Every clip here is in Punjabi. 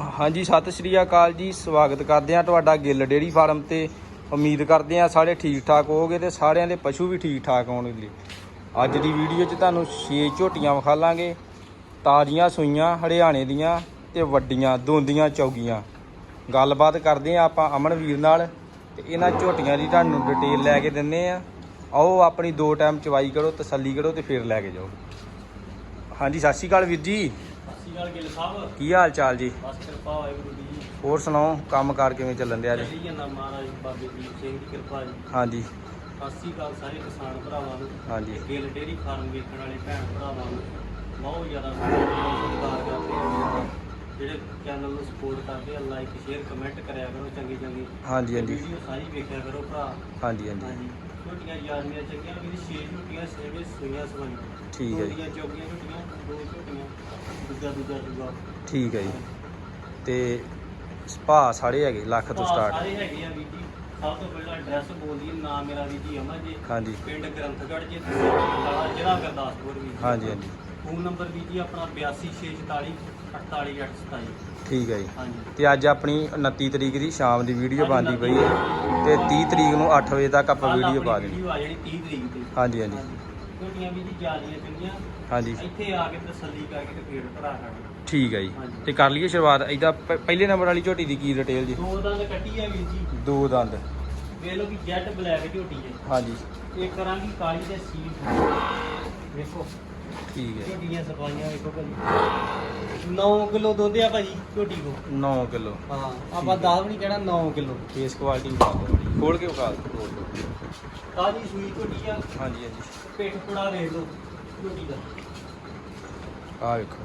ਹਾਂਜੀ, ਸਤਿ ਸ਼੍ਰੀ ਅਕਾਲ ਜੀ। ਸਵਾਗਤ ਕਰਦੇ ਆ ਤੁਹਾਡਾ ਗਿੱਲ ਡੇਰੀ ਫਾਰਮ ਤੇ। ਉਮੀਦ ਕਰਦੇ ਆ ਸਾਰੇ ਠੀਕ ਠਾਕ ਹੋਵੋਗੇ ਤੇ ਸਾਰਿਆਂ ਦੇ ਪਸ਼ੂ ਵੀ ਠੀਕ ਠਾਕ ਹੋਣਗੇ ਅੱਜ ਦੀ ਵੀਡੀਓ 'ਚ ਤੁਹਾਨੂੰ 6 ਝੋਟੀਆਂ ਵਿਖਾ ਲਾਂਗੇ। ਤਾਜ਼ੀਆਂ ਸੂਈਆਂ, ਹਰਿਆਣੇ ਦੀਆਂ ਤੇ ਵੱਡੀਆਂ ਦੋਂਦੀਆਂ ਚੌਗੀਆਂ। ਗੱਲਬਾਤ ਕਰਦੇ ਆ ਆਪਾਂ ਅਮਨ ਵੀਰ ਨਾਲ ਤੇ ਇਹਨਾਂ ਝੋਟੀਆਂ ਦੀ ਤੁਹਾਨੂੰ ਡਿਟੇਲ ਲੈ ਕੇ ਦਿੰਨੇ ਆ ਆਓ ਆਪਣੀ ਦੋ ਟਾਈਮ ਚਵਾਈ ਕਰੋ, ਤਸੱਲੀ ਕਰੋ ਤੇ ਫਿਰ ਲੈ ਕੇ ਜਾਓ। ਹਾਂਜੀ, ਸਤਿ ਸ਼੍ਰੀ ਅਕਾਲ ਵੀਰ ਜੀ। ਗਿੱਲ ਸਾਹਿਬ? ਕੀ ਹਾਲ ਚਾਲ ਜੀ? ਬਸ ਕਿਰਪਾ ਵਾਹਿਗੁਰੂ ਦੀ ਜੀ। ਹੋਰ ਸੁਣਾਓ ਕੰਮਕਾਰ ਕਿਵੇਂ ਚੱਲਣ ਡਿਆ ਜੀ? ਚੱਲੀ ਜਾਂਦਾ ਮਹਾਰਾਜ ਬਾਬੇ ਦੀਪ ਸਿੰਘ ਦੀ ਕਿਰਪਾ ਜੀ। ਹਾਂਜੀ। ਸਤਿ ਸ਼੍ਰੀ ਅਕਾਲ ਸਾਰੇ ਕਿਸਾਨ ਭਰਾਵਾਂ ਨੂੰ। ਹਾਂਜੀ। ਗਿੱਲ ਡੇਰੀ ਫਾਰਮ ਵੇਖਣ ਵਾਲੇ ਭੈਣ ਭਰਾਵਾਂ ਨੂੰ ਬਹੁਤ ਜ਼ਿਆਦਾ ਸਤਿਕਾਰ ਕਰਦੇ ਆ ਜਿਹੜੇ ਚੈਨਲ ਨੂੰ ਸਪੋਰਟ ਕਰਦੇ ਆ ਲਾਈਕ ਸ਼ੇਅਰ ਕਮੈਂਟ ਕਰਿਆ ਕਰੋ ਚੰਗੀ ਚੰਗੀ। ਹਾਂਜੀ ਹਾਂਜੀ। ਵੀਡੀਓ ਸਾਰੀ ਵੇਖਿਆ ਕਰੋ ਭਰਾ। ਹਾਂਜੀ ਹਾਂਜੀ। ਹਾਂਜੀ। ਛੋਟੀਆਂ ਯਾਰੀਆਂ ਚੰਗੀਆਂ ਵੀ ਛੇ ਛੋਟੀਆਂ ਸੇਵੇ ਸੂਈਆਂ ਸਵਾਈਆਂ। ਠੀਕ ਹੈ ਜੀ। ਛੋਟੀਆਂ ਚੌਗੀਆਂ ਛੋਟੀਆਂ ਦੋ ਛੋਟੀਆਂ। ਦੂਜਾ ਦੂਜਾ ਦੂਜਾ ਠੀਕ ਹੈ ਜੀ। ਤੇ ਭਾ ਸਾਰੇ ਹੈਗੇ ਲੱਖ ਤੋਂ ਭਾਅ ਸਟਾਰਟ ਸਾਰੇ ਹੈਗੇ ਆ ਵੀਰ ਜੀ। ਸਭ ਤੋਂ ਪਹਿਲਾਂ ਐਡਰੈਸ ਬੋਲ ਦਈਏ ਨਾਮ ਮੇਰਾ ਵੀਰ ਜੀ ਅਮਨ ਜੀ। ਹਾਂਜੀ। ਪਿੰਡ ਗ੍ਰੰਥਗੜ੍ਹ ਜੀ ਤਹਿਸੀਲ ਜ਼ਿਲ੍ਹਾ ਗੁਰਦਾਸਪੁਰ ਵੀ ਹਾਂਜੀ ਹਾਂਜੀ। ਫੋਨ ਨੰਬਰ ਵੀਰ ਜੀ ਆਪਣਾ 8264 48827 ਠੀਕ ਹੈ ਜੀ। ਤੇ ਅੱਜ ਆਪਣੀ 29 ਤਰੀਕ ਦੀ ਸ਼ਾਮ ਦੀ ਵੀਡੀਓ ਬਣਦੀ ਪਈ ਹੈ। ਤੇ 30 ਤਰੀਕ ਨੂੰ 8 ਵਜੇ ਤੱਕ ਆਪਾਂ ਵੀਡੀਓ ਪਾ ਦੇਣੀ। ਵੀਡੀਓ ਆ ਜਾਣੀ 30 ਤਰੀਕ ਦੀ। ਹਾਂਜੀ ਹਾਂਜੀ। ਛੋਟੀਆਂ ਵੀਰ ਜੀ ਚੰਗੀਆਂ। ਹਾਂਜੀ। ਇੱਥੇ ਆ ਕੇ ਤਸੱਲੀ ਕਰਕੇ ਤੇ ਫੇਰ ਭਰਾ ਸਾਡੇ ਠੀਕ ਹੈ ਜੀ। ਹਾਂਜੀ। ਤੇ ਕਰ ਲਈਏ ਸ਼ੁਰੂਆਤ। ਇਹਦਾ ਪ- ਪਹਿਲੇ ਨੰਬਰ ਵਾਲੀ ਝੋਟੀ ਦੀ ਕੀ ਡਿਟੇਲ ਜੀ? ਦੋ ਦੰਦ ਕੱਟੀ ਆ ਵੀਰ ਜੀ। ਦੋ ਦੰਦ। ਵੇਖ ਲਓ ਕਿ ਜੈਟ ਬਲੈਕ ਝੋਟੀ ਹੈ। ਹਾਂਜੀ। ਇੱਕ ਕਰਾਂਗੀ ਕਾਲੀ ਤੇ ਸੀਲ। ਵੇਖੋ। ਠੀਕ ਹੈ। ਝੋਟੀਆਂ ਸਫਾਈਆਂ ਵੇਖੋ ਭਾਜੀ। 9 ਕਿਲੋ ਦੁੱਧ ਆ ਭਾਜੀ ਝੋਟੀ ਕੋ 9 ਕਿਲੋ। ਹਾਂ ਆਪਾਂ 10 ਵੀ ਨਹੀਂ ਕਹਿਣਾ 9 ਕਿਲੋ। ਫੇਸ ਕੁਆਲਿਟੀ ਖੋਲ ਕੇ ਵਿਖਾ ਦਿਓ। ਖੋਲ ਦਿਓ। ਕਾਲੀ ਸੂਈ ਝੋਟੀ ਆ। ਹਾਂਜੀ ਹਾਂਜੀ। ਪੇਟ ਪੁੜਾ ਵੇਖ ਲਓ। ਆਹ ਵੇਖੋ।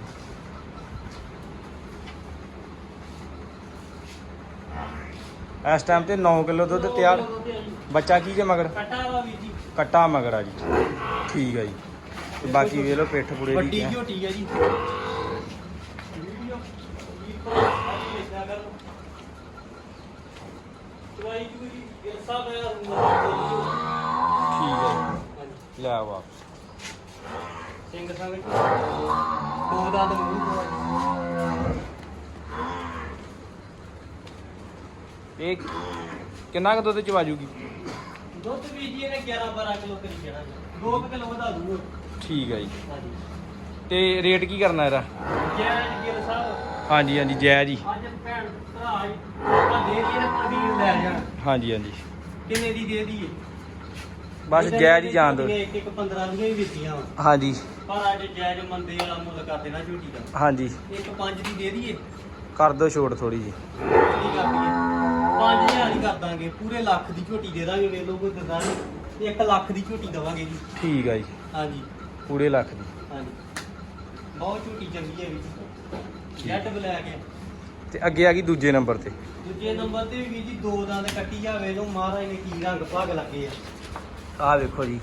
ਇਸ ਟਾਈਮ ਤੇ 9 ਕਿਲੋ ਦੁੱਧ ਤਿਆਰ ਆ। ਬੱਚਾ ਕੀ ਜੇ ਮਗਰ? ਕੱਟਾ ਵਾ ਵੀਰ ਜੀ। ਕੱਟਾ ਮਗਰ ਆ ਜੀ। ਠੀਕ ਹੈ ਜੀ। ਤੇ ਬਾਕੀ ਵੇਖ ਲਓ ਪਿੱਠ ਪੁੜੇ ਦੀ ਵੱਡੀ। ਝੋਟੀ ਆ ਜੀ। ਠੀਕ ਹੈ ਲੈ ਵਾਪਸ। ਸਿੰਘ ਸੰਗ ਦੋ ਦੰਦ ਮੂੰਹ ਇਹ ਕਿੰਨਾ ਕੁ ਦੁੱਧ ਚ ਵਾਜੂਗੀ ਦੁੱਧ ਵੀ ਜੀ ਇਹਨੇ 11 12 ਕਿਲੋ ਕਰੀ ਜਾਣਾ 2 ਕਿਲੋ ਵਧਾ ਦੂਗਾ। ਠੀਕ ਹੈ ਜੀ। ਹਾਂਜੀ। ਤੇ ਰੇਟ ਕੀ ਕਰਨਾ ਇਹਦਾ? ਜੈ ਗਿਲ ਸਾਹਿਬ। ਹਾਂਜੀ ਹਾਂਜੀ ਜੈ ਜੀ ਅੱਜ ਭੈਣ ਭਰਾ ਜੀ ਆਪਾਂ ਦੇ ਦਈਏ ਨਾ ਵੀਰ ਲੈ ਜਾਣ। ਹਾਂਜੀ ਹਾਂਜੀ। ਕਿੰਨੇ ਦੀ ਦੇ ਦਈਏ? ਬਸ ਜੈ ਜੀ ਜਾਣ ਦਿਓ ਇੱਕ ਇੱਕ 15 ਦੀਆਂ ਹੀ ਦਿੱਤੀਆਂ ਵਾ। ਹਾਂਜੀ। ਪਰ ਅੱਜ ਜਾਇਜ਼ ਮੰਦੇ ਵਾਲਾ ਮੁੱਲ ਕਰ ਦੇਣਾ ਝੂਟੀ ਦਾ ਹਾਂਜੀ। ਇੱਕ 5 ਦੀ ਦੇ ਦਈਏ? ਕਰ ਦਿਓ ਛੋਟ ਥੋੜੀ ਜੀ ਕਿੰਨੀ ਕਰ ਦਈਏ। 5000 ਹੀ ਕਰ ਦਾਂਗੇ ਪੂਰੇ ਲੱਖ ਦੀ ਝੋਟੀ ਦੇ ਦਾਂਗੇ ਵੇਖ ਲਓ ਕੋਈ ਦਿੰਦਾ ਨਹੀਂ 1 ਲੱਖ ਦੀ ਝੋਟੀ ਦਵਾਂਗੇ ਜੀ। ਠੀਕ ਹੈ ਜੀ। ਹਾਂਜੀ। ਪੂਰੇ ਲੱਖ ਦੀ। ਹਾਂਜੀ। ਬਹੁਤ ਝੋਟੀ ਚੰਗੀ ਹੈ ਵੀ। ਜੈਟ ਬਲੈਕ ਹੈ ਤੇ ਅੱਗੇ ਆ ਗਈ ਦੂਜੇ ਨੰਬਰ ਤੇ। ਦੂਜੇ ਨੰਬਰ ਤੇ ਵੀ ਜੀ ਦੋ ਦੰਦ ਕੱਟੀ ਜਾਵੇ ਲੋ ਮਹਾਰਾਜ ਨੇ ਕੀ ਰੰਗ ਭਾਗ ਲੱਗੇ ਆ। ਆਹ ਵੇਖੋ ਜੀ।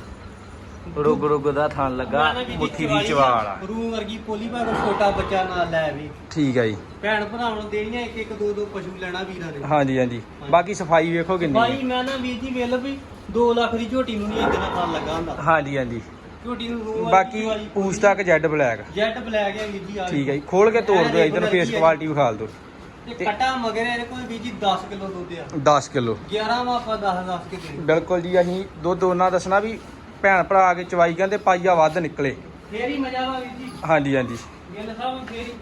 ਰੁਗ ਰੁਗ ਦਾ ਥਣ ਲੱਗਾ ਮੁੱਠੀ ਦੀ ਚਵਾਲ ਆ। ਰੂ ਵਰਗੀ ਪੋਲੀ ਭਾਗ ਛੋਟਾ ਬੱਚਾ ਨਾਲ ਲੈ ਵੀ ਠੀਕ ਹੈ ਜੀ। ਭੈਣ ਭਰਾਵਾਂ ਨੂੰ ਦੇਣੀਆਂ ਇੱਕ ਇੱਕ ਦੋ ਦੋ ਪਸ਼ੂ ਲੈਣਾ ਵੀਰਾਂ ਨੇ। ਹਾਂਜੀ ਹਾਂਜੀ। ਬਾਕੀ ਸਫ਼ਾਈ ਵੇਖੋ ਕਿੰਨੀ ਭਾਈ ਹੈ ਮੈਂ ਨਾ ਵੀਰ ਜੀ ਵੇਲ ਵੀ 2 ਲੱਖ ਦੀ ਝੋਟੀ ਨੂੰ ਨਹੀਂ ਇੰਨਾ ਥਾਂ ਲੱਗਾ ਹੁੰਦਾ। ਹਾਂਜੀ ਹਾਂਜੀ। ਝੋਟੀ ਨੂੰ ਰੂ ਬਾਕੀ ਪੂਛ ਤੱਕ ਜੈਡ ਬਲੈਕ। ਜੈਟ ਬਲੈਕ ਹੈ ਵੀਰ ਜੀ ਆ। ਠੀਕ ਹੈ ਜੀ। ਖੋਲ ਕੇ ਤੋੜ ਦਿਓ ਇਧਰ ਫੇਸ ਕੁਆਲਿਟੀ ਵਿਖਾਲ ਦਿਓ। ਤੇ ਕਟਾ ਮਗਰ ਇਹਦੇ ਕੋਲ ਵੀਰ ਜੀ 10 ਕਿਲੋ ਦੁੱਧ ਆ। 10 ਕਿਲੋ। 11 ਵਾ ਆਪਾਂ 10 10 ਕੇ ਦੇਣੀ। ਬਿਲਕੁਲ ਜੀ ਅਸੀਂ ਦੁੱਧ ਉਹਨਾਂ ਦੱਸਣਾ ਵੀ ਭੈਣ ਭਰਾ ਆ ਕੇ ਚਵਾਈ ਕਹਿੰਦੇ ਪਾਈਆ ਵੱਧ ਨਿਕਲੇ। ਫੇਰ ਹੀ ਮਜ਼ਾ ਵਾ ਵੀਰ ਜੀ। ਹਾਂਜੀ ਹਾਂਜੀ। ਗਿੱਲ ਸਾਹਿਬ ਫੇਰ ਹੀ।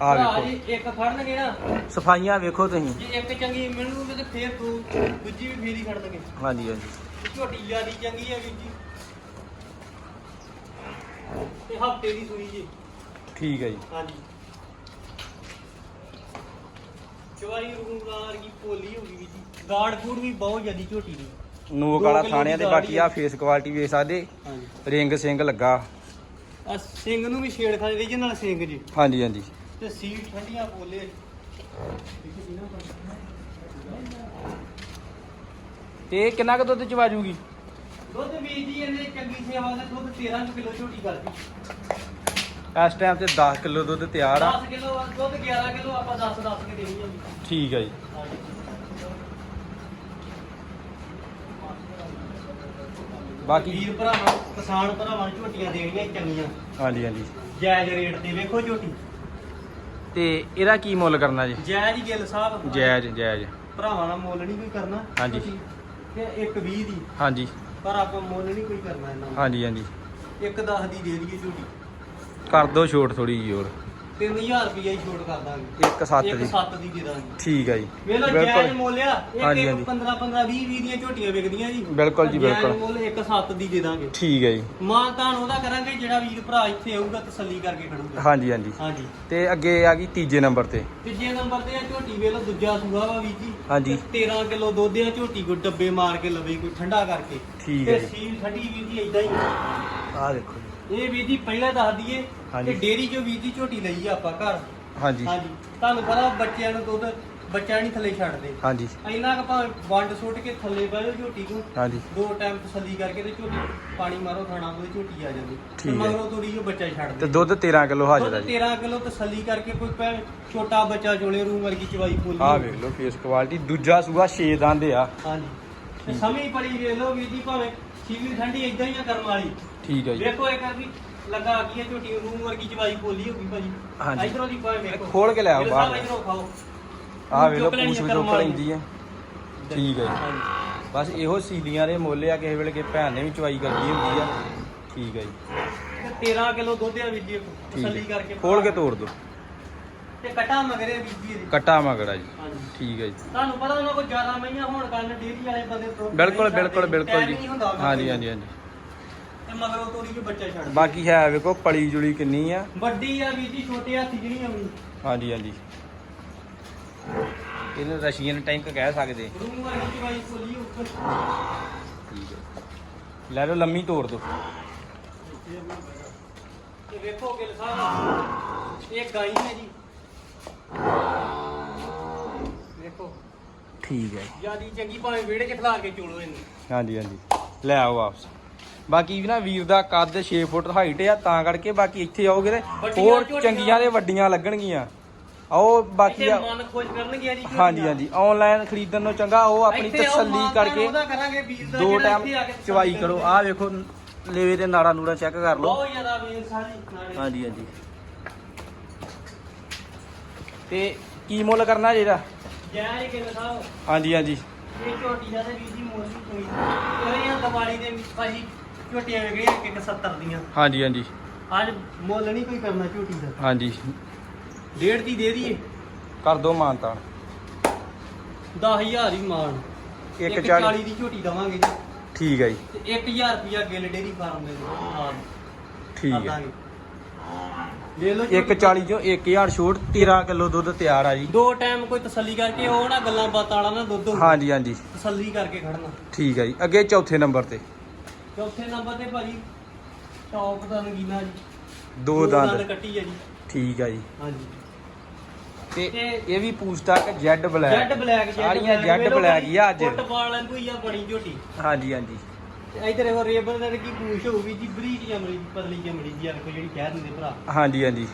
ਆ ਭਰਾ ਵੇਖੋ। ਜੀ ਇੱਕ ਫੜਨਗੇ ਨਾ। ਸਫਾਈਆਂ ਵੇਖੋ ਤੁਸੀਂ। ਜੇ ਇੱਕ ਚੰਗੀ ਮਿਲੂਗੀ ਤੇ ਫੇਰ ਦੋ ਦੂਜੀ ਵੀ ਫੇਰ ਹੀ ਖੜ ਦਗੇ ਹਾਂਜੀ ਹਾਂਜੀ। ਝੋਟੀ ਜਿਆਦੀ ਚੰਗੀ ਹੈ ਵੀਰ ਜੀ। ਤੇ ਹਫ਼ਤੇ ਦੀ ਸੂਈ ਜੀ। ਠੀਕ ਹੈ ਜੀ। ਹਾਂਜੀ। ਚਵਾਈ ਰੂੰਗਾਰ ਕੀ ਪੋਲੀ ਹੋ ਗਈ ਵੀਰ ਜੀ। ਗਾੜ ਗੂੜ ਵੀ ਬਹੁਤ ਜਿਆਦੀ ਝੋਟੀ ਦੀ। ਨੂਕ ਵਾਲਾ ਥਾਣਿਆਂ ਦੀ ਬਾਕੀ ਆ। ਫੇਸ ਕੁਆਲਿਟੀ ਵੇਖ ਸਕਦੇ। ਹਾਂਜੀ। ਰਿੰਗ ਸਿੰਘ ਲੱਗਾ। ਆ ਸਿੰਘ ਨੂੰ ਵੀ ਛੇੜ ਖਾਣੇ ਦੇ ਨਾਲ ਸਿੰਘ ਜੀ। ਹਾਂਜੀ ਹਾਂਜੀ। ਤੇ ਸੀਟ ਠੰਡੀਆਂ ਬੋਲੇ। ਤੇ ਕਿੰਨਾ ਕੁ ਦੁੱਧ ਚ ਵਾਜੂਗੀ ਦੁੱਧ ਵੀਰ ਜੀ ਇਹਨੇ ਚੰਗੀ ਸੇਵਾ ਦੇ ਦੁੱਧ 13 ਕਿਲੋ ਝੋਟੀ ਕਰਦੀ ਇਸ ਟਾਈਮ ਤੇ 10 ਕਿਲੋ ਦੁੱਧ ਤਿਆਰ ਆ। 10 ਕਿਲੋ ਦੁੱਧ 11 ਕਿਲੋ ਆਪਾਂ 10 10 ਕੇ ਦੇਣੀ ਆ ਠੀਕ ਹੈ ਜੀ। ਬਾਕੀ ਵੀਰ ਭਰਾਵਾਂ ਕਿਸਾਨ ਭਰਾਵਾਂ ਨੂੰ ਝੋਟੀਆਂ ਦੇਣੀਆਂ ਚੰਗੀਆਂ। ਹਾਂਜੀ ਹਾਂਜੀ। ਜਾਇਜ਼ ਰੇਟ ਤੇ ਵੇਖੋ ਝੋਟੀ। ਤੇ ਇਹਦਾ ਕੀ ਮੁੱਲ ਕਰਨਾ ਜੀ? ਜੈ ਜੀ ਗਿੱਲ ਸਾਹਿਬ। ਜਾਇਜ਼ ਜਾਇਜ਼। ਭਰਾਵਾਂ ਨਾਲ ਮੁੱਲ ਨਹੀਂ ਕੋਈ ਕਰਨਾ। ਹਾਂਜੀ। ਤੇ ਇੱਕ 20 ਦੀ। ਹਾਂਜੀ। ਪਰ ਆਪਾਂ ਮੁੱਲ ਨਹੀਂ ਕੋਈ ਕਰਨਾ ਇਹਨਾਂ ਦਾ। ਹਾਂਜੀ ਹਾਂਜੀ। ਇੱਕ 10 ਦੀ ਦੇ ਦਈਏ ਝੂਟੀ। ਕਰ ਦੋ ਛੋਟ ਥੋੜੀ ਜੀ ਹੋਰ। 3000 ਰੁਪਏ ਹੀ ਛੋਟ ਕਰ ਦਾਂਗੇ। ਇੱਕ ਸੱਤ ਇੱਕ ਦੀ। 7 ਦੀ ਦੇ ਦਾਂਗੇ। ਠੀਕ ਹੈ ਜੀ। ਬਿਲਕੁਲ। ਜਾਇਜ਼ ਮੁੱਲ ਆ ਹਾਂਜੀ, ਇੱਕ ਹਾਂਜੀ। 15 15 20 20 ਦੀਆਂ ਝੋਟੀਆਂ ਵਿਕਦੀਆਂ ਜੀ। ਬਿਲਕੁਲ ਜੀ, ਬਿਲਕੁਲ। ਮੁੱਲ ਇੱਕ 7 ਦੀ ਦੇ ਦਾਂਗੇ। ਠੀਕ ਹੈ ਜੀ। ਮਾਂ ਤਾਂ ਉਹਦਾ ਕਰਾਂਗੇ ਜਿਹੜਾ ਵੀਰ ਭਰਾ ਇੱਥੇ ਆਊਗਾ ਤਸੱਲੀ ਕਰਕੇ ਖੜੂਗਾ। ਹਾਂਜੀ ਹਾਂਜੀ। ਹਾਂਜੀ। ਤੇ ਅੱਗੇ ਆ ਗਈ ਤੀਜੇ ਨੰਬਰ ਤੇ। ਤੀਜੇ ਨੰਬਰ ਤੇ ਆ ਝੋਟੀ ਵੇਲੋ ਦੂਜਾ ਸੂਆ ਵਾ ਵੀਰ ਜੀ। ਹਾਂਜੀ। ਤੇ 13 ਕਿਲੋ ਦੁੱਧ ਆ ਝੋਟੀ ਕੋ ਡੱਬੇ ਮਾਰ ਕੇ ਲਵੇ ਕੋਈ ਠੰਡਾ ਕਰਕੇ। ਠੀਕ ਤੇ ਹੈ ਜੀ। ਸੀਲ ਠੰਡੀ ਵੀਰ ਜੀ ਇਦਾਂ ਹੀ। ਆਹ ਦੇਖੋ ਜੀ। ਇਹ ਵੀਰ ਜੀ ਪਹਿਲਾਂ ਦੱਸ ਦਈਏ ਹਾਂਜੀ। ਤੇ ਡੇਰੀ ਚੋਂ ਵੀਰ ਦੀ ਝੋਟੀ ਲਈ ਆ ਆਪਾਂ ਘਰ। ਹਾਂਜੀ। ਹਾਂਜੀ। ਤੁਹਾਨੂੰ ਪਤਾ ਬੱਚਿਆਂ ਨੂੰ ਦੁੱਧ ਬੱਚਾ ਨਹੀਂ ਥੱਲੇ ਛੱਡਦੇ। ਹਾਂਜੀ। ਇੰਨਾ ਕੁ ਭਾਵੇਂ ਵੰਡ ਸੁੱਟ ਕੇ ਥੱਲੇ ਬਹਿ ਜਾਓ ਝੋਟੀ ਨੂੰ। ਹਾਂਜੀ। ਦੋ ਟਾਈਮ ਤਸੱਲੀ ਕਰਕੇ ਤੇ ਝੋਟੀ ਪਾਣੀ ਮਾਰੋ ਖਾਣਾ ਉਹਦੀ ਝੋਟੀ ਆ ਜਾਂਦੀ। ਠੀਕ ਹੈ। ਮਗਰੋਂ ਤੋੜੀ ਉਹ ਬੱਚਾ ਛੱਡ ਤੇ ਦੇ ਦੁੱਧ 13 ਕਿਲੋ ਹਾਜ਼ਰ ਹੈ ਜੀ। 13 ਕਿਲੋ ਤਸੱਲੀ ਕਰਕੇ ਕੋਈ ਭੈ ਛੋਟਾ ਬੱਚਾ ਜੋਲੇ ਰੂ ਵਰਗੀ ਚਵਾਈ ਖੋਲੀ ਆਹ ਵੇਖ ਲਓ ਫੇਸ ਕੁਆਲਿਟੀ ਦੂਜਾ ਸੂਆ 6 ਦੰਦ ਆ। ਹਾਂਜੀ। ਤੇ ਸਮੀ ਪੜੀ ਵੇਖ ਲਓ ਵੀਰ ਜੀ ਭਾਵੇਂ ਸੀਵੀ ਠੰਡੀ ਇਦਾਂ ਹੀ ਆ ਕਰਮ ਵਾਲੀ। ਠੀਕ ਹੈ ਜੀ। ਵੇਖੋ ਇੱਕ ਵੀ ਲੱਗਾ ਆ ਗਈ ਹੈ ਝੋਟੀ ਰੂ ਵਰਗੀ ਚਵਾਈ ਖੋਲੀ ਹੋਗੀ ਭਾਜੀ। ਹਾਂਜੀ। ਇਧਰੋਂ ਦੀ ਭਾਵੇਂ ਵੇਖੋ। ਖੋਲ ਕੇ ਲੈ ਆਓ ਬਾਹਰ। ਇਧਰੋਂ ਖਾਓ। ਆਹ ਵੇਖ ਲਓ ਚੁੱਕ ਲੈਣੀ ਪੂਛ ਵੀ ਚੁੱਕ। ਲੈਂਦੀ ਹੈ। ਠੀਕ ਹੈ ਜੀ। ਹਾਂਜੀ। ਬਸ ਇਹੋ ਸੀਲੀਆਂ ਦੇ ਮੁੱਲ ਆ ਕਿਸੇ ਵੇਲੇ ਕਿ ਭੈਣ ਨੇ ਵੀ ਚਵਾਈ ਕਰਦੀ ਹੁੰਦੀ ਆ। ਠੀਕ ਹੈ ਜੀ। ਤੇ 13 ਕਿਲੋ ਦੁੱਧ ਆ ਵੀਰ ਜੀ ਠੀਕ ਤਸੱਲੀ ਕਰਕੇ ਖੋਲ ਕੇ ਤੋੜ ਦੋ। ਤੇ ਕਟਾ ਮਗਰੇ ਵੀਰ ਜੀ ਇਹਦੇ। ਕੱਟਾ ਮਗੜਾ ਜੀ। ਹਾਂਜੀ। ਠੀਕ ਹੈ ਜੀ। ਤੁਹਾਨੂੰ ਪਤਾ ਉਹਨਾਂ ਕੋਲ ਜ਼ਿਆਦਾ ਮਈਆਂ ਹੋਣ ਕਾਰਨ ਡੇਰੀ ਵਾਲੇ ਬੰਦੇ ਤੋਂ ਬਿਲਕੁਲ ਬਿਲਕੁਲ ਬਿਲਕੁਲ ਜੀ। ਹਾਂਜੀ। ਹਾਂਜੀ ਹਾਂਜੀ। ਤੇ ਮਗਰੋਂ ਤੋੜੀ ਕੇ ਬੱਚਾ ਛੱਡ ਦਿੰਦੇ। ਬਾਕੀ ਹੈ ਵੇਖੋ ਪਲੀ ਜੁਲੀ ਕਿੰਨੀ ਆ। ਵੱਡੀ ਆ ਵੀਰ ਜੀ ਛੋਟੇ ਹੱਥ ਜਿਹੜੀ ਆਉਂਦੀ ਹਾਂਜੀ ਹਾਂਜੀ। ਇਹਨੂੰ ਰਸ਼ੀਅਨ ਟੈਂਕ ਕਹਿ ਸਕਦੇ। ਰੂਮ ਵਾਲੀ ਚਵਾਈ ਖੋਲੀ ਉੱਪਰ। ਠੀਕ ਹੈ। ਲੈ ਲਓ ਲੰਮੀ ਤੋੜ ਦੋ। ਤੇ ਵੇਖੋ ਗਿਲ ਸਾਹਿਬ ਇਹ ਗਾਈ ਹੈ ਜੀ। ਵੇਖੋ। ਠੀਕ ਹੈ। ਜਿਆਦੀ ਚੰਗੀ ਭਾਵੇਂ ਵਿਹੜੇ 'ਚ ਖਿਲਾਰ ਕੇ ਚੋਲੋ ਇਹਨੂੰ। ਹਾਂਜੀ ਹਾਂਜੀ। ਲੈ ਆਓ ਵਾਪਸ। ਬਾਕੀ ਵੀ ਨਾ ਵੀਰ ਦਾ ਕੱਦ 6 ਫੁੱਟ ਹਾਈਟ ਆ ਤਾਂ ਕਰਕੇ ਬਾਕੀ ਇੱਥੇ ਆਓਗੇ ਤੇ ਹੋਰ। ਚੰਗੀਆਂ ਤੇ ਵੱਡੀਆਂ ਲੱਗਣਗੀਆਂ। ਆਓ ਬਾਕੀ ਆ ਮਨ ਕਰਨਗੇ ਜੀ। ਹਾਂਜੀ ਹਾਂਜੀ। ਆਨਲਾਈਨ ਖਰੀਦਣ ਨੂੰ ਚੰਗਾ ਉਹ ਆਪਣੀ ਤਸੱਲੀ ਕਰਕੇ ਦਾ ਟਾਈਮ ਚਵਾਈ ਕਰੋ। ਆਹ ਵੇਖੋ ਲੇਵੇ ਤੇ ਨਾੜਾ ਨੂੜਾ ਚੈੱਕ ਕਰ ਲਓ। ਬਹੁਤ ਜ਼ਿਆਦਾ ਵੀਰ ਸਾਰੀ ਨਾਲੇ। ਹਾਂਜੀ ਹਾਂਜੀ। ਤੇ ਕੀ ਮੁੱਲ ਕਰਨਾ ਜਿਹੜਾ ਜੈ ਸਾਹਿਬ ਹਾਂਜੀ ਹਾਂਜੀ। ਇਹ ਝੋਟੀ ਦਾ ਤੇ ਵੀਰ ਜੀ ਮੁੱਲ ਵੀ ਕੋਈ ਨਹੀਂ ਇਹ ਦੀਵਾਲੀ ਦੇ ਭਾਜੀ ਝੋਟੀਆਂ ਵਿਕਣੀਆਂ ਇੱਕ ਇੱਕ 70 ਦੀਆਂ। ਹਾਂਜੀ ਹਾਂਜੀ। ਅੱਜ ਮੁੱਲ ਨਹੀਂ ਕੋਈ ਕਰਨਾ ਝੋਟੀ ਦਾ। ਹਾਂਜੀ। ਡੇਢ ਦੀ ਦੇ ਦਈਏ। ਕਰ ਦੋ ਮਾਨਤਾਨ 10000 ਹੀ ਮਾਣ ਇੱਕ ਇੱਕ ਚਾਲੀ- 40 ਦੀ ਝੋਟੀ ਦਵਾਂਗੇ ਜੀ। ਠੀਕ ਹੈ ਜੀ। ਤੇ 1000 ਰੁਪਿਆ ਗਿੱਲ ਡੇਰੀ ਫਾਰਮ ਦੇ ਦਿਓ। ਨਾਲ ਠੀਕ ਹੈ ਲੈ ਲਓ ਇੱਕ 40 ਚੋਂ 1000 ਛੋਟ 13 ਕਿਲੋ ਦੁੱਧ ਤਿਆਰ ਆ ਜੀ। ਦੋ ਟਾਈਮ ਕੋਈ ਤਸੱਲੀ ਕਰਕੇ ਉਹ ਨਾ ਗੱਲਾਂ ਬਾਤਾਂ ਵਾਲਾ ਨਾ ਦੁੱਧ। ਹਾਂਜੀ ਹਾਂਜੀ। ਤਸੱਲੀ ਕਰਕੇ ਖੜਨਾ। ਠੀਕ ਹੈ ਜੀ। ਅੱਗੇ ਚੌਥੇ ਨੰਬਰ ਤੇ। ਚੌਥੇ ਨੰਬਰ ਤੇ ਭਾਜੀ ਟੌਪ ਦਾ ਨਗੀਨਾ ਜੀ। ਦੋ ਦੰਦ। ਕੱਟੀ ਹੈ ਜੀ। ਠੀਕ ਹੈ ਜੀ। ਹਾਂਜੀ। ਤੇ ਇਹ ਵੀ ਪੂਛ ਤੱਕ ਜੈਡ ਬਲੈਕ ਜੈਡ ਬਲੈਕ ਸਾਰੀਆਂ ਜੈਡ ਬਲੈਕ ਹੀ ਆ ਅੱਜ। ਫੁੱਟਬਾਲ ਵਾਂਗੂ ਹੀ ਆ ਬਣੀ ਝੋਟੀ। ਹਾਂਜੀ ਹਾਂਜੀ। ਇਧਰ ਇਹ ਰੇਬਨ ਦੇ ਕੀ ਪੂਛ ਹੋਊਗੀ ਜੀ ਬਰੀਕ ਜਮੜੀ ਪਤਲੀ ਜਮੜੀ ਜੀ ਆਖੋ ਜਿਹੜੀ ਕਹਿ ਦਿੰਦੇ ਭਰਾ। ਹਾਂਜੀ ਹਾਂਜੀ।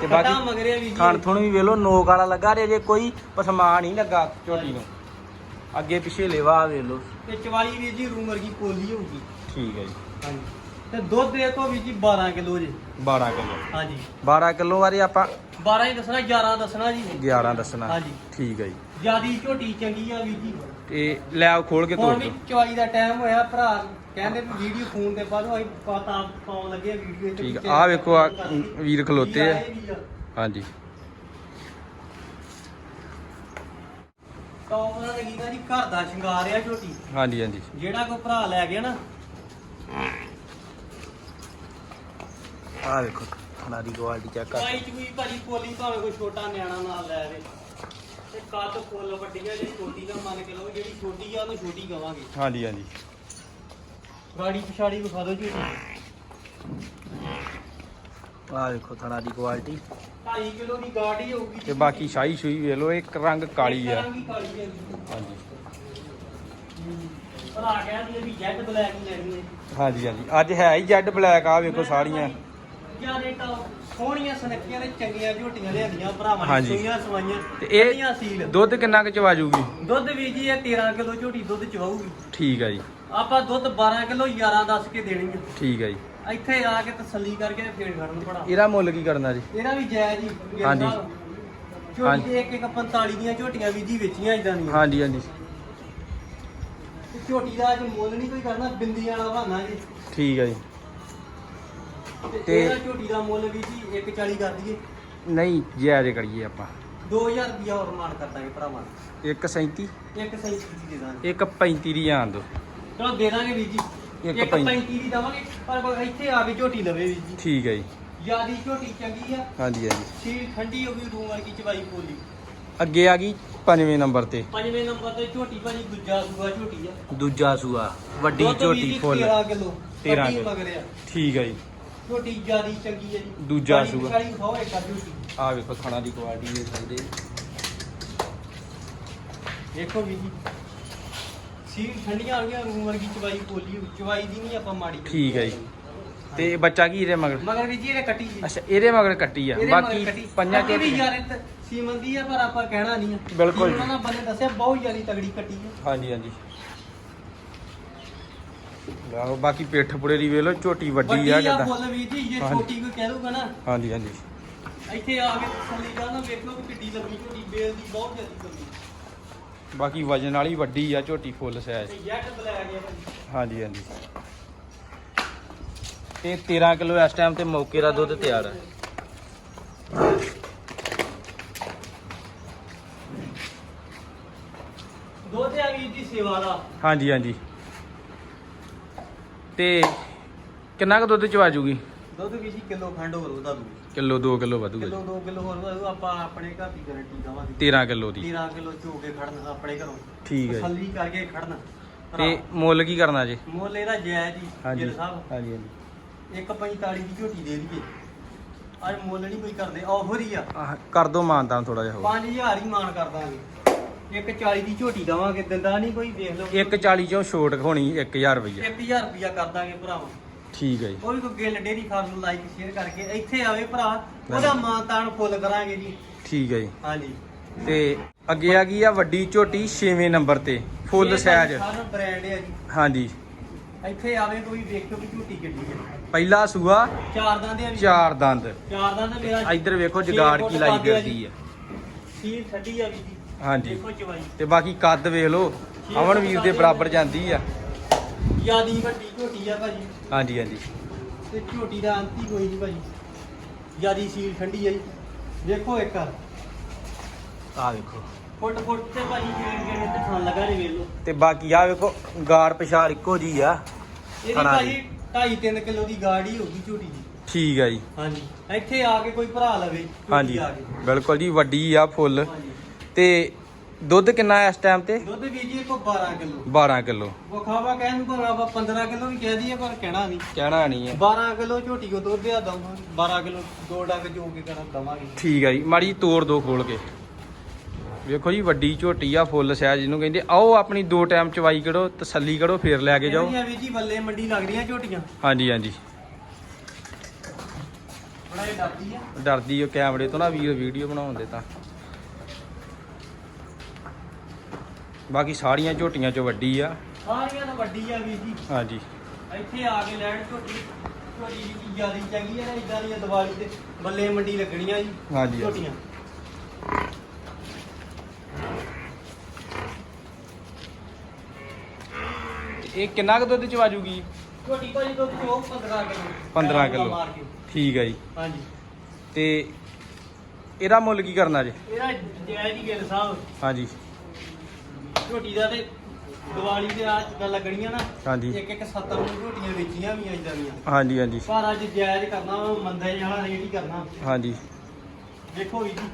ਤੇ ਬਾਕੀ ਖਾਣ ਥੁਣ ਵੀ ਵੇਲੋ ਨੋਕ ਵਾਲਾ ਲੱਗਾ ਰੇ ਜੇ ਕੋਈ ਪਸਮਾ ਨਹੀਂ ਲੱਗਾ ਝੋਟੀ ਨੂੰ। ਅੱਗੇ ਪਿੱਛੇ ਲੇਵਾ ਵੇਲੋ ਤੇ ਚਵਾਈ ਵੀ ਜੀ ਰੂਮ ਵਰਗੀ ਪੋਲੀ ਹੋਊਗੀ। ਠੀਕ ਹੈ ਜੀ। ਹਾਂਜੀ। ਤੇ ਦੁੱਧ ਦੇ ਤੋਂ ਵੀ ਜੀ 12 ਕਿਲੋ ਜੀ। 12 ਕਿਲੋ। ਹਾਂਜੀ। 12 ਕਿਲੋ ਵਾਰੀ ਆਪਾਂ 12 ਹੀ ਦੱਸਣਾ 11 ਦੱਸਣਾ ਜੀ। 11 ਦੱਸਣਾ। ਹਾਂਜੀ। ਠੀਕ ਹੈ ਜੀ। ਜਿਆਦੀ ਝੋਟੀ ਚੰਗੀ ਆ ਵੀ ਜੀ। ਤੇ ਲੈ ਆਓ ਖੋਲ ਕੇ ਤੋੜ ਦਿਓ। ਚਵਾਈ ਦਾ ਟਾਈਮ ਹੋਇਆ ਭਰਾ ਕਹਿੰਦੇ ਵੀ ਵੀਡੀਓ ਫੋਨ ਤੇ ਪਾ ਦੋ ਅਸੀਂ ਪਤਾ ਪਾਉਣ ਲੱਗੇ ਵੀਡੀਓ ਠੀਕ ਆ। ਆਹ ਵੇਖੋ ਆ ਵੀਰ ਖਲੋਤੇ ਆ। ਹਾਂਜੀ। ਟੌਪ ਦਾ ਲੱਗੀ ਜੀ ਘਰ ਦਾ ਸ਼ਿੰਗਾਰ ਆ ਝੋਟੀ। ਹਾਂਜੀ ਹਾਂਜੀ। ਜਿਹੜਾ ਕੋਈ ਭਰਾ ਲੈ ਗਿਆ ਨਾ। ਆਹ ਵੇਖੋ ਨਾਰੀ ਕੁਆਲਿਟੀ ਚੈੱਕ ਕਰ ਚਵਾਈ ਚ ਵੀ ਭਾਜੀ ਪੋਲੀ ਭਾਵੇਂ ਕੋਈ ਛੋਟਾ ਨਿਆਣਾ ਨਾਲ ਲੈ ਆਵੇ। ਤੇ ਕੱਦ ਫੁੱਲ ਵੱਡੀ ਆ ਜਿਹੜੀ ਛੋਟੀ ਦਾ ਮੰਨ ਕੇ ਲਓ ਜਿਹੜੀ ਛੋਟੀ ਆ ਉਹਨੂੰ ਛੋਟੀ ਕਵਾਂਗੇ। ਹਾਂਜੀ ਹਾਂਜੀ। ਗਾੜੀ ਪਿਛਾੜੀ ਵਿਖਾ ਦਿਓ ਜੀ ਆਹ ਵੇਖੋ ਥਣਾ ਦੀ ਕੁਆਲਿਟੀ। 2.5 ਕਿਲੋ ਦੀ ਗਾੜੀ ਹੋਊਗੀ ਤੇ ਬਾਕੀ ਸ਼ਾਹੀ ਸ਼ੂਈ ਵੇਖ ਲਓ ਇੱਕ ਰੰਗ ਕਾਲੀ ਆ। ਰੰਗ ਹੀ ਕਾਲੀ ਆ ਜੀ। ਹਾਂਜੀ। ਭਰਾ ਕਹਿੰਦੇ ਵੀ ਜੈਟ ਬਲੈਕ ਹੀ ਲੈਣੀ ਹੈ ਹਾਂਜੀ ਹਾਂਜੀ। ਅੱਜ ਹੈ ਹੀ ਜੈਡ ਬਲੈਕ ਆ ਵੇਖੋ ਸਾਰੀਆਂ। ਯਾਰ ਇਹ ਤਾਂ ਸੋਹਣੀਆਂ ਸੁਨੱਖੀਆਂ ਤੇ ਚੰਗੀਆਂ ਝੋਟੀਆਂ ਲਿਆਂਦੀਆਂ ਭਰਾਵਾਂ ਨੇ ਹਾਂਜੀ। ਸੂਈਆਂ ਸਵਾਈਆਂ ਤੇ ਇਹ ਸੀਲ। ਦੁੱਧ ਕਿੰਨਾ ਕੁ ਚਵਾ ਜੂਗੀ? ਦੁੱਧ ਵੀ ਜੀ ਇਹ 13 ਕਿਲੋ ਝੋਟੀ ਦੁੱਧ ਚਵਾਊਗੀ। ਠੀਕ ਹੈ ਜੀ। ਆਪਾਂ ਦੁੱਧ 12 ਕਿਲੋ 11 ਦੱਸ ਕੇ ਦੇਣੀ ਹੈ ਠੀਕ ਹੈ ਜੀ। ਇੱਥੇ ਆ ਕੇ ਤਸੱਲੀ ਕਰਕੇ ਤੇ ਫੇਰ ਖੜਨ ਪੜਾ ਇਹਦਾ ਮੁੱਲ ਕੀ ਕਰਨਾ ਜੀ? ਇਹਦਾ ਵੀ ਜਾਇਜ਼ ਹੀ ਹਾਂਜੀ। ਝੋਟੀ ਹਾਂਜੀ। ਇੱਕ ਇੱਕ 45 ਦੀਆਂ ਝੋਟੀਆਂ ਵੀ ਜੀ ਵੇਚੀਆਂ ਇਦਾਂ ਦੀਆਂ। ਹਾਂਜੀ ਹਾਂਜੀ। ਤੇ ਝੋਟੀ ਦਾ ਅੱਜ ਮੁੱਲ ਨਹੀਂ ਕੋਈ ਕਰਨਾ ਬਿੰਦੀਆਂ ਵਾਲਾ ਬਹਾਨਾ ਜੀ। ਠੀਕ ਹੈ ਜੀ। ਤੇ ਤੇ- ਇਹਦਾ ਝੋਟੀ ਦਾ ਮੁੱਲ ਵੀ ਜੀ 140 ਕਰ ਦਈਏ। ਨਹੀਂ ਜਾਇਜ਼ ਕਰੀਏ ਆਪਾਂ। 2000 ਰੁਪਿਆ ਹੋਰ ਮਾਨ ਕਰ ਦਾਂਗੇ ਭਰਾਵਾਂ 137 ਇੱਕ ਸਹੀ ਚੀਜ਼ ਦੇ ਦਾਂਗੇ। 135 ਦੀ ਆਣ ਦੋ ਚਲੋ ਦੇ ਦਾਂਗੇ ਵੀਰ ਜੀ। ਇੱਕ ਇੱਕ ਪੈਂਤੀ। 35 ਦੀ ਦਵਾਂਗੇ ਪਰ ਕੋਈ ਇੱਥੇ ਆ ਕੇ ਝੋਟੀ ਲਵੇ ਵੀਰ ਜੀ ਠੀਕ ਹੈ ਜੀ। ਜਿਆਦੀ ਝੋਟੀ ਚੰਗੀ ਆ। ਹਾਂਜੀ ਹਾਂਜੀ। ਸੀਲ ਠੰਡੀ ਹੋ ਗਈ ਰੂਮ ਵਰਗੀ ਚਵਾਈ ਪੋਲੀ। ਅੱਗੇ ਆ ਗਈ ਪੰਜਵੇਂ ਨੰਬਰ ਤੇ। ਪੰਜਵੇਂ ਨੰਬਰ ਤੇ ਝੋਟੀ ਭਾਜੀ ਦੂਜਾ ਸੂਆ ਝੋਟੀ ਆ। ਦੂਜਾ ਸੂਆ ਵੱਡੀ ਝੋਟੀ ਫੁੱਲ। 13 ਕਿਲੋ 13 ਕੱਟੀ ਕਿਲੋ। ਮਗਰ ਆ। ਠੀਕ ਹੈ ਜੀ। ਝੋਟੀ ਜਿਆਦੀ ਚੰਗੀ ਆ ਜੀ। ਦੂਜਾ ਸੂਆ। ਆ ਵੇਖੋ ਥਣਾ ਦੀ ਕੁਆਲਿਟੀ ਦੇ ਸਕਦੇ। ਦੇਖੋ ਵੀ ਜੀ ਸੀਲ ਠੰਡੀਆਂ ਆ ਗਈਆਂ ਰੂਮ ਵਰਗੀ ਚਵਾਈ ਪੋਲੀ ਚਵਾਈ ਦੀ ਨਹੀਂ ਆਪਾਂ ਮਾੜੀ ਠੀਕ ਹੈ ਜੀ। ਤੇ ਬੱਚਾ ਕੀ ਇਹਦੇ ਮਗਰ? ਮਗਰ ਵੀ ਜੀ ਇਹਨੇ ਕੱਟੀ ਜੀ। ਅੱਛਾ ਇਹਦੇ ਮਗਰ ਕੱਟੀ ਆ। ਇਹਦੇ ਮਗਰ ਬਾਕੀ ਕੱਟੀ। ਪੰਜਾਂ ਕੱਟੀ ਵੀ ਝੋਟੀਆਂ ਯਾਰ ਇਹ ਸੀਮਨ ਦੀ ਆ ਪਰ ਆਪਾਂ ਕਹਿਣਾ ਨਹੀਂ ਆ। ਬਿਲਕੁਲ ਉਹਨਾਂ ਜੀ। ਬੰਦੇ ਦੱਸਿਆ ਬਹੁਤ ਜ਼ਿਆਦੀ ਤਗੜੀ ਕੱਟੀ ਆ। ਹਾਂਜੀ ਹਾਂਜੀ। ਲਓ ਬਾਕੀ ਪਿੱਠ ਪੁੜੇ ਦੀ ਵੇਖ ਲਓ ਝੋਟੀ ਵੱਡੀ ਆ ਵੱਡੀ ਆ ਕਿੱਦਾਂ। ਫੁੱਲ ਵੀ ਜੀ ਜੇ ਹਾਂਜੀ। ਛੋਟੀ ਕੋਈ ਕਹਿ ਦੂਗਾ ਨਾ। ਹਾਂਜੀ ਹਾਂਜੀ। ਇੱਥੇ ਆ ਕੇ ਤਸੱਲੀ ਕਰ ਨਾ ਵੇਖੋ ਕਿ ਕਿੱਡੀ ਲੰਬੀ ਝੋਟੀ ਬੇਲ ਦੀ ਬਹੁਤ ਜ਼ਿਆਦੀ ਲੰਬੀ। ਬਾਕੀ ਵਜਨ ਵਾਲੀ ਵੱਡੀ ਆ ਝੋਟੀ ਫੁੱਲ ਸਾਈਜ਼ ਤੇ ਜੈਟ ਬਲੈਕ ਆ ਭਾਜੀ। ਹਾਂਜੀ ਹਾਂਜੀ। ਤੇ 13 ਕਿਲੋ ਇਸ ਟਾਈਮ ਤੇ ਮੌਕੇ ਦਾ ਦੁੱਧ ਤਿਆਰ ਹੈ ਦੁੱਧ ਆ ਵੀਰ ਜੀ ਸੇਵਾ ਦਾ। ਹਾਂਜੀ ਹਾਂਜੀ। ਤੇ ਕਿੰਨਾ ਕੁ ਦੁੱਧ ਚਵਾ ਜੂਗੀ? ਦੁੱਧ ਵੀ ਜੀ ਕਿਲੋ ਖੰਡ ਹੋਰ ਉਹਦਾ ਦੂ ਕਿਲੋ 2 ਕਿਲੋ ਵਧੂਗਾ ਕਿਲੋ ਜੀ 2 ਕਿਲੋ ਹੋਰ ਵਧੂ ਆਪਾਂ ਆਪਣੇ ਘਰ ਦੀ ਗਾਰੰਟੀ ਦਵਾਂਗੇ। 13 ਕਿਲੋ ਦੀ। 13 ਕਿਲੋ ਚੋ ਕੇ ਖੜਨ ਆਪਣੇ ਘਰੋਂ। ਠੀਕ ਹੈ ਜੀ। ਤਸੱਲੀ ਕਰਕੇ ਖੜਨ ਤੇ ਮੁੱਲ ਕੀ ਕਰਨਾ ਜੀ? ਮੁੱਲ ਇਹਦਾ ਜਾਇਜ਼ ਹੀ ਗਿੱਲ ਸਾਹਿਬ। ਹਾਂਜੀ ਹਾਂਜੀ। 145 ਦੀ ਝੋਟੀ ਦੇ ਦਈਏ। ਅੱਜ ਮੁੱਲ ਨਹੀਂ ਕੋਈ ਕਰਦੇ ਆਫਰ ਹੀ ਆ। ਕਰ ਦੋ ਮਾਨਤਾਨ ਥੋੜਾ ਜਿਹਾ ਹੋਰ। 5000 ਹੀ ਮਾਨ ਕਰ ਦਾਂਗੇ। 140 ਦੀ ਝੋਟੀ ਦਵਾਂਗੇ ਦਿੰਦਾ ਨਹੀਂ ਕੋਈ ਵੇਖ ਲਓ। 140 ਚੋਂ ਛੋਟ ਹੋਣੀ 1000 ਰੁਪਈਆ। 1000 ਰੁਪਿਆ ਕਰ ਦਾਂਗੇ ਭਰਾਵਾ। ਠੀਕ ਹੈ ਜੀ। ਉਹ ਵੀ ਕੋਈ ਗਿੱਲ ਡੇਰੀ ਫਾਰਮ ਨੂੰ ਲਾਈਕ ਸ਼ੇਅਰ ਕਰਕੇ ਇੱਥੇ ਆਵੇ ਭਰਾ ਉਹਦਾ ਮਾਨ ਤਾਨ ਫੁੱਲ ਕਰਾਂਗੇ ਜੀ। ਠੀਕ ਹੈ ਜੀ। ਹਾਂਜੀ। ਤੇ ਅੱਗੇ ਆ ਗਈ ਆ ਵੱਡੀ ਝੋਟੀ 6ਵੇਂ ਨੰਬਰ ਤੇ ਫੁੱਲ ਸਾਈਜ਼ ਸਾਰਾ ਬ੍ਰਾਂਡ ਹੈ ਜੀ। ਹਾਂਜੀ। ਇੱਥੇ ਆਵੇ ਕੋਈ ਵੇਖੋ ਵੀ ਝੋਟੀ ਗੱਡੀ ਹੈ ਪਹਿਲਾ ਸੂਆ ਚਾਰ ਦੰਦ ਵੀ ਚਾਰ ਦੰਦ। ਚਾਰ ਦੰਦ ਮੇਰਾ ਇੱਧਰ ਵੇਖੋ ਜਗਾੜ ਕੀ ਲਾਈ ਫਿਰਦੀ ਜੀ। ਆ। ਸੀਲ ਛੱਡੀ ਆ ਵੀ ਜੀ। ਹਾਂਜੀ। ਦੇਖੋ ਚਵਾਈ। ਤੇ ਬਾਕੀ ਕੱਦ ਵੇਖ ਲਓ। ਅਮਨ ਵੀਰ ਦੇ ਬਰਾਬਰ ਜਾਂਦੀ ਆ। ਜਿਆਦੀ ਵੱਡੀ ਝੋਟੀ ਆ ਭਾਜੀ। ਹਾਂਜੀ ਹਾਂਜੀ। ਤੇ ਝੋਟੀ ਦਾ ਅੰਤ ਹੀ ਕੋਈ ਨਹੀਂ ਭਾਜੀ। ਜਿਆਦੀ ਸੀਲ ਠੰਡੀ ਆ ਜੀ। ਦੇਖੋ ਇੱਕ ਆ ਵੇਖੋ। ਫੁੱਟ ਫੁੱਟ ਤੇ ਭਾਜੀ ਕਿਹੜੇ ਕਿਹੜੇ ਤੇ ਥਣ ਲੱਗਾ ਜੀ ਵੇਖ ਲਓ। ਤੇ ਬਾਕੀ ਆ ਵੇਖੋ ਗਾੜ ਪਛਾੜ ਇੱਕੋ ਜੀ ਆ। ਇਹਦੀ ਭਾਜੀ 2.5 3 ਕਿਲੋ ਦੀ ਗਾੜੀ ਹੋਊਗੀ ਝੋਟੀ ਦੀ। ਠੀਕ ਆ ਜੀ। ਹਾਂਜੀ। ਇੱਥੇ ਆ ਕੇ ਕੋਈ ਭਰਾ ਲਵੇ ਝੋਟੀ ਹਾਂਜੀ। ਆ ਕੇ। ਬਿਲਕੁਲ ਜੀ ਵੱਡੀ ਆ ਫੁੱਲ। ਹਾਂਜੀ। ਤੇ ਦੁੱਧ ਕਿੰਨਾ ਇਸ ਟਾਈਮ ਤੇ? ਦੁੱਧ ਵੀ ਜੀ ਕੋ 12 ਕਿਲੋ। 12 ਕਿਲੋ। ਵਖਾਵਾ ਕਹਿਣ ਨੂੰ ਆਪਾਂ 15 ਕਿਲੋ ਵੀ ਕਹਿ ਦਈਏ ਪਰ ਕਹਿਣਾ ਨਹੀਂ। ਕਹਿਣਾ ਨਹੀਂ ਹੈ। 12 ਕਿਲੋ ਝੋਟੀ ਕੋ ਦੁੱਧ ਆ ਦਵਾਂਗੇ 12 ਕਿਲੋ ਦੋ ਡੰਗ ਜੋ ਕੇ ਕਰਾਂ ਦਵਾਂਗੇ। ਠੀਕ ਆ ਜੀ ਮਾੜੀ ਤੋੜ ਦੋ ਖੋਲ ਕੇ। ਵੇਖੋ ਜੀ ਵੱਡੀ ਝੋਟੀ ਆ ਫੁੱਲ ਸਾਈਜ਼ ਜਿਹਨੂੰ ਕਹਿੰਦੇ ਆਓ ਆਪਣੀ ਦੋ ਟਾਈਮ ਚਵਾਈ ਕਰੋ ਤਸੱਲੀ ਕਰੋ ਫੇਰ ਲੈ ਕੇ ਜਾਓ। ਵੀ ਜੀ ਬੱਲੇ ਮੰਡੀ ਲੱਗਦੀਆਂ ਝੋਟੀਆਂ। ਹਾਂਜੀ ਹਾਂਜੀ। ਬੜਾ ਇਹ ਡਰਦੀ ਆ। ਡਰਦੀ ਉਹ ਕੈਮਰੇ ਤੋਂ ਨਾ ਵੀਰ ਵੀਡੀਓ ਬਣਾਉਂਦੇ ਤਾਂ। ਬਾਕੀ ਸਾਰੀਆਂ ਝੋਟੀਆਂ ਚੋਂ ਵੱਡੀ ਆ। ਸਾਰੀਆਂ ਤਾਂ ਵੱਡੀ ਆ ਵੀ ਜੀ। ਹਾਂਜੀ। ਇੱਥੇ ਆ ਕੇ ਲੈਣ ਝੋਟੀ ਝੋਟੀ ਦੀ ਜ਼ਿਆਦਾ ਚੰਗੀ ਆ ਨਾ ਇਦਾਂ ਦੀਆਂ ਦੀਵਾਲੀ ਤੇ ਬੱਲੇ ਮੰਡੀ ਲੱਗਣੀਆਂ ਜੀ ਹਾਂਜੀ। ਝੋਟੀਆਂ। ਇਹ ਕਿੰਨਾ ਕੁ ਦੁੱਧ ਚਵਾ ਜੂਗੀ? ਝੋਟੀ ਭਾਜੀ ਦੁੱਧ ਚੋ 15 ਕਿਲੋ। 15 ਕਿਲੋ। ਠੀਕ ਆ ਜੀ। ਹਾਂਜੀ। ਤੇ ਇਹਦਾ ਮੁੱਲ ਕੀ ਕਰਨਾ ਜੇ? ਇਹਦਾ ਜੈ ਜੀ ਗਿੱਲ ਸਾਹਿਬ। ਹਾਂਜੀ। ਝੋਟੀ ਦਾ ਤੇ ਦੀਵਾਲੀ ਦੇ ਆ ਗੱਲ ਲੱਗਣੀਆਂ ਨਾ ਹਾਂਜੀ। ਇੱਕ ਇੱਕ 70 ਨੂੰ ਝੋਟੀਆਂ ਵੇਚੀਆਂ ਵੀ ਇਦਾਂ ਦੀਆਂ। ਹਾਂਜੀ ਹਾਂਜੀ। ਪਰ ਅੱਜ ਜਾਇਜ਼ ਕਰਨਾ ਵਾ, ਮੰਦਾ ਜਿਹਾ ਰੇਟ ਹੀ ਕਰਨਾ। ਹਾਂਜੀ। ਦੇਖੋ ਵੀ ਜੀ।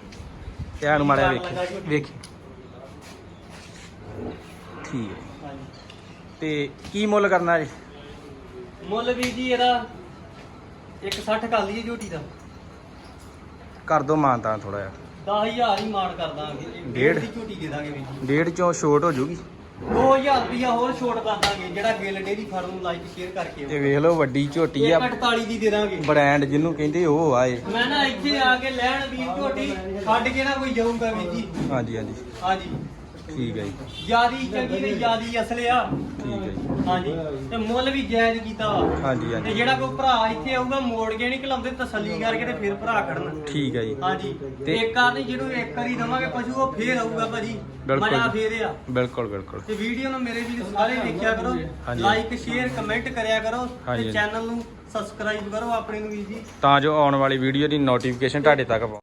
ਧਿਆਨ ਮਾਰਿਆ ਵੇਖੀ। ਵੇਖੀ। ਠੀਕ ਹੈ। ਹਾਂਜੀ। ਤੇ ਕੀ ਮੁੱਲ ਕਰਨਾ ਜੀ? ਮੁੱਲ ਵੀ ਜੀ ਇਹਦਾ 160 ਕਰ ਲਈਏ ਝੋਟੀ ਦਾ। ਕਰ ਦੋ ਮਾਨਤਾ ਥੋੜਾ ਜਿਹਾ। 10000 ਹੀ ਮਾਰ ਕਰ ਦਾਂਗੇ। ਡੇਢ? ਦੀ ਝੋਟੀ ਦੇ ਦਾਂਗੇ ਵੀ ਜੀ। ਡੇਢ ਚੋਂ ਛੋਟ ਹੋ ਜੂਗੀ? 2000 ਰੁਪਇਆ ਹੋਰ ਛੋਟ ਕਰ ਦਾਂਗੇ ਜਿਹੜਾ ਗਿੱਲ ਡੇਰੀ ਫਾਰਮ ਨੂੰ ਲਾਈਕ ਸ਼ੇਅਰ ਕਰਕੇ ਤੇ ਵੇਖ ਲਓ ਵੱਡੀ ਝੋਟੀ ਆ। 48 ਦੀ ਦੇ ਦਾਂਗੇ। ਬ੍ਰਾਂਡ ਜਿਹਨੂੰ ਕਹਿੰਦੇ ਉਹ ਆਏ ਮੈਂ ਨਾ ਇੱਥੇ ਆ ਕੇ ਲੈਣ ਵੀਰ ਝੋਟੀ ਛੱਡ ਕੇ ਨਾ ਕੋਈ ਜਾਊਗਾ ਵੀਰ ਜੀ। ਹਾਂਜੀ ਹਾਂਜੀ। ਹਾਂਜੀ। ਠੀਕ ਹੈ ਜੀ। ਜਿਆਦੀ ਚੰਗੀ ਤੇ ਜਿਆਦੀ ਅਸਲ ਆ। ਠੀਕ ਹੈ ਜੀ। ਹਾਂਜੀ ਤੇ ਮੁੱਲ ਵੀ ਜਾਇਜ਼ ਕੀਤਾ ਵਾ। ਹਾਂਜੀ ਤੇ ਹਾਂਜੀ ਜਿਹੜਾ ਕੋਈ ਭਰਾ ਇੱਥੇ ਆਊਗਾ ਮੋੜ ਕੇ ਨਹੀਂ ਖਲਾਉਂਦੇ ਤਸੱਲੀ ਕਰਕੇ ਤੇ ਫਿਰ ਭਰਾ ਖੜਨ। ਠੀਕ ਹੈ ਜੀ। ਹਾਂਜੀ ਤੇ- ਇੱਕ ਵਾਰ ਨਹੀਂ ਜਿਹਨੂੰ ਇੱਕ ਵਾਰੀ ਦਵਾਂਗੇ ਪਸ਼ੂ ਉਹ ਫੇਰ ਆਊਗਾ ਭਾਜੀ। ਬਿਲਕੁਲ ਮਜ਼ਾ। ਫੇਰ ਆ। ਬਿਲਕੁਲ ਬਿਲਕੁਲ। ਤੇ ਵੀਡੀਓ ਨੂੰ ਮੇਰੇ ਵੀਰ ਸਾਰੇ ਦੇਖਿਆ ਕਰੋ। ਹਾਂਜੀ। ਲਾਈਕ ਸ਼ੇਅਰ ਕਮੈਂਟ ਕਰਿਆ ਕਰੋ। ਹਾਂਜੀ। ਤੇ ਚੈਨਲ ਨੂੰ ਸਬਸਕ੍ਰਾਈਬ ਕਰੋ ਆਪਣੇ ਨੂੰ ਵੀਰ ਜੀ। ਤਾਂ ਜੋ ਆਉਣ ਵਾਲੀ ਵੀਡੀਓ ਦੀ ਨੋਟੀਫਿਕੇਸ਼ਨ ਤੁਹਾਡੇ ਤੱਕ ਪਹੁੰਚੇ।